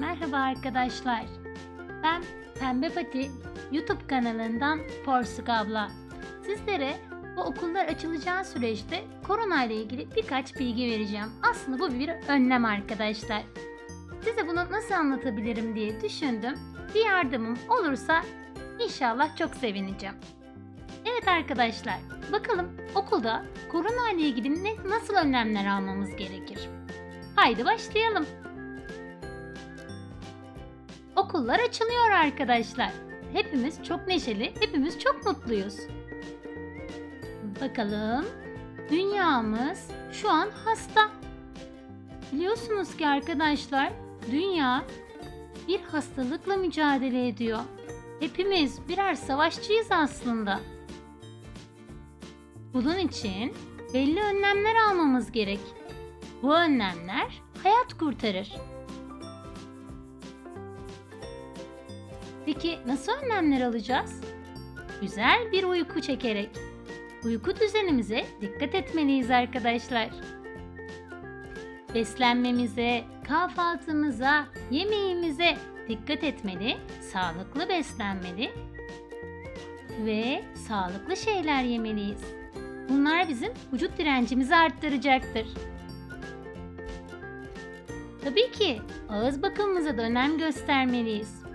Merhaba arkadaşlar. Ben Pembe Pati YouTube kanalından Porsuk abla. Sizlere bu okullar açılacağı süreçte korona ile ilgili birkaç bilgi vereceğim. Aslında bu bir önlem arkadaşlar. Size bunu nasıl anlatabilirim diye düşündüm. Bir yardımım olursa inşallah çok sevineceğim. Evet arkadaşlar, bakalım okulda korona ile ilgili ne, nasıl önlemler almamız gerekir? Haydi başlayalım. Okullar açılıyor arkadaşlar. Hepimiz çok neşeli, hepimiz çok mutluyuz. Bakalım. Dünyamız şu an hasta. Biliyorsunuz ki arkadaşlar, dünya bir hastalıkla mücadele ediyor. Hepimiz birer savaşçıyız aslında. Bunun için belli önlemler almamız gerek. Bu önlemler hayat kurtarır. Peki nasıl önlemler alacağız? Güzel bir uyku çekerek. Uyku düzenimize dikkat etmeliyiz arkadaşlar. Beslenmemize, kahvaltımıza, yemeğimize dikkat etmeli, sağlıklı beslenmeli ve sağlıklı şeyler yemeliyiz. Bunlar bizim vücut direncimizi arttıracaktır. Tabii ki ağız bakımımıza da önem göstermeliyiz.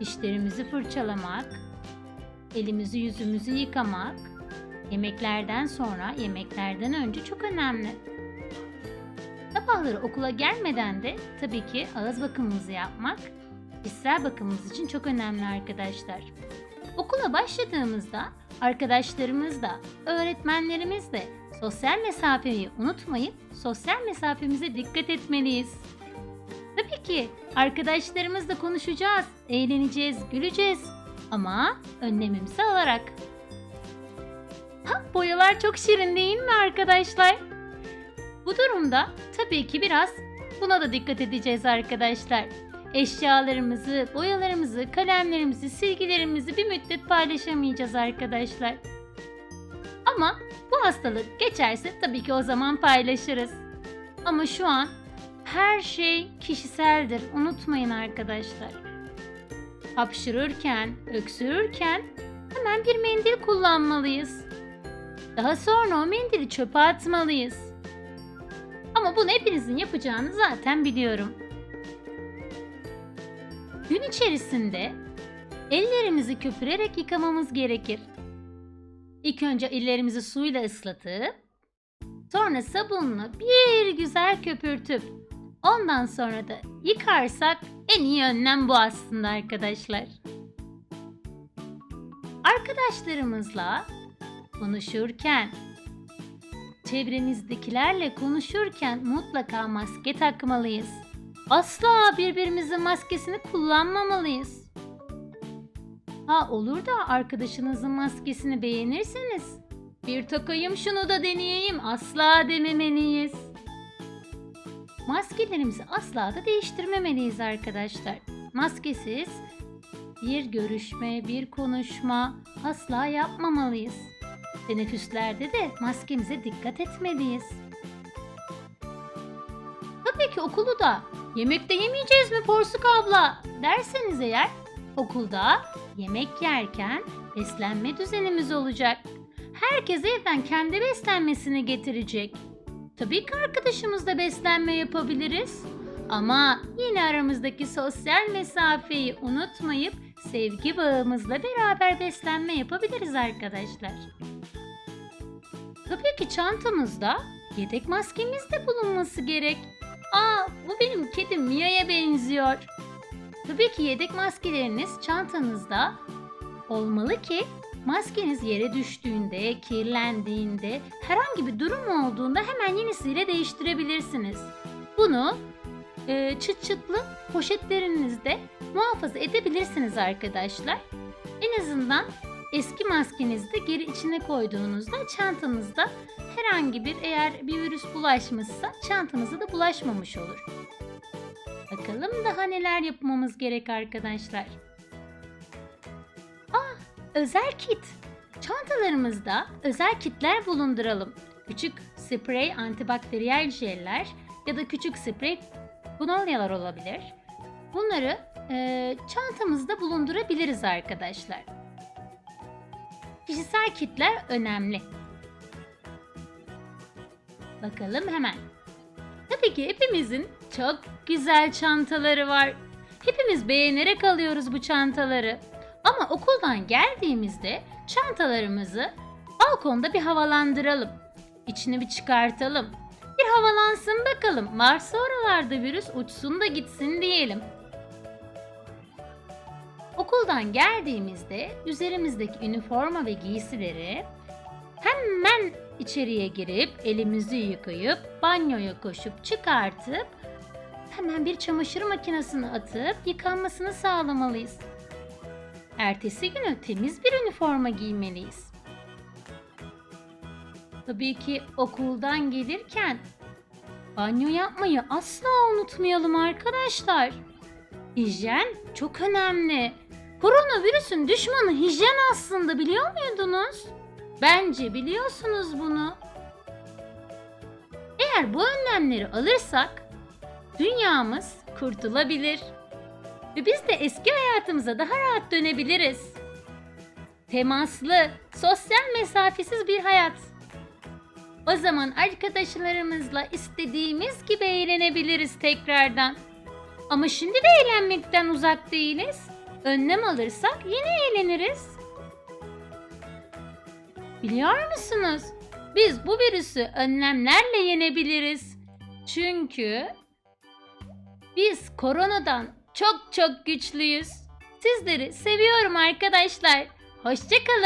Dişlerimizi fırçalamak, elimizi yüzümüzü yıkamak, yemeklerden sonra, yemeklerden önce çok önemli. Sabahları okula gelmeden de tabii ki ağız bakımımızı yapmak, kişisel bakımımız için çok önemli arkadaşlar. Okula başladığımızda arkadaşlarımız da, öğretmenlerimiz de sosyal mesafeyi unutmayıp sosyal mesafemize dikkat etmeliyiz. Ki arkadaşlarımızla konuşacağız, eğleneceğiz, güleceğiz ama önlemimizi alarak. Ha, boyalar çok şirin değil mi arkadaşlar? Bu durumda tabii ki biraz buna da dikkat edeceğiz arkadaşlar. Eşyalarımızı, boyalarımızı, kalemlerimizi, silgilerimizi bir müddet paylaşamayacağız arkadaşlar. Ama bu hastalık geçerse tabii ki o zaman paylaşırız. Ama şu an her şey kişiseldir. Unutmayın arkadaşlar. Hapşırırken, öksürürken hemen bir mendil kullanmalıyız. Daha sonra o mendili çöpe atmalıyız. Ama bunu hepinizin yapacağını zaten biliyorum. Gün içerisinde ellerimizi köpürerek yıkamamız gerekir. İlk önce ellerimizi suyla ıslatıp sonra sabunla bir güzel köpürtüp ondan sonra da yıkarsak en iyi önlem bu aslında arkadaşlar. Arkadaşlarımızla konuşurken, çevremizdekilerle konuşurken mutlaka maske takmalıyız. Asla birbirimizin maskesini kullanmamalıyız. Ha olur da arkadaşınızın maskesini beğenirseniz bir takayım şunu da deneyeyim asla dememeliyiz. Maskelerimizi asla da değiştirmemeliyiz arkadaşlar. Maskesiz bir görüşme, bir konuşma asla yapmamalıyız. Teneffüslerde de maskemize dikkat etmeliyiz. Tabii ki okulu da yemekte yemeyeceğiz mi Porsuk abla derseniz eğer okulda yemek yerken beslenme düzenimiz olacak. Herkes evden kendi beslenmesini getirecek. Tabii ki arkadaşımızla beslenme yapabiliriz. Ama yine aramızdaki sosyal mesafeyi unutmayıp sevgi bağımızla beraber beslenme yapabiliriz arkadaşlar. Tabii ki çantamızda yedek maskemiz de bulunması gerek. Aa bu benim kedim Mia'ya benziyor. Tabii ki yedek maskeleriniz çantanızda olmalı ki maskeniz yere düştüğünde, kirlendiğinde, herhangi bir durum olduğunda hemen yenisiyle değiştirebilirsiniz. Bunu e, çıt çıtlı poşetlerinizde muhafaza edebilirsiniz arkadaşlar. En azından eski maskenizi de geri içine koyduğunuzda çantanızda herhangi bir eğer bir virüs bulaşmışsa çantanıza da bulaşmamış olur. Bakalım daha neler yapmamız gerek arkadaşlar. Özel kit. Çantalarımızda özel kitler bulunduralım. Küçük sprey antibakteriyel jeller ya da küçük sprey Bunalyalar olabilir. bunları e, çantamızda bulundurabiliriz arkadaşlar. Kişisel kitler önemli. Bakalım hemen. Tabii ki hepimizin çok güzel çantaları var. Hepimiz beğenerek alıyoruz bu çantaları. Ama okuldan geldiğimizde çantalarımızı balkonda bir havalandıralım. İçini bir çıkartalım. Bir havalansın bakalım. Varsa oralarda virüs uçsun da gitsin diyelim. Okuldan geldiğimizde üzerimizdeki üniforma ve giysileri hemen içeriye girip elimizi yıkayıp banyoya koşup çıkartıp hemen bir çamaşır makinesine atıp yıkanmasını sağlamalıyız. Ertesi günü temiz bir üniforma giymeliyiz. Tabii ki okuldan gelirken banyo yapmayı asla unutmayalım arkadaşlar. Hijyen çok önemli. Koronavirüsün düşmanı hijyen aslında biliyor muydunuz? Bence biliyorsunuz bunu. Eğer bu önlemleri alırsak dünyamız kurtulabilir. Ve biz de eski hayatımıza daha rahat dönebiliriz. Temaslı, sosyal mesafesiz bir hayat. O zaman arkadaşlarımızla istediğimiz gibi eğlenebiliriz tekrardan. Ama şimdi de eğlenmekten uzak değiliz. Önlem alırsak yine eğleniriz. Biliyor musunuz? Biz bu virüsü önlemlerle yenebiliriz. Çünkü biz koronadan çok çok güçlüyüz. Sizleri seviyorum arkadaşlar. Hoşçakalın.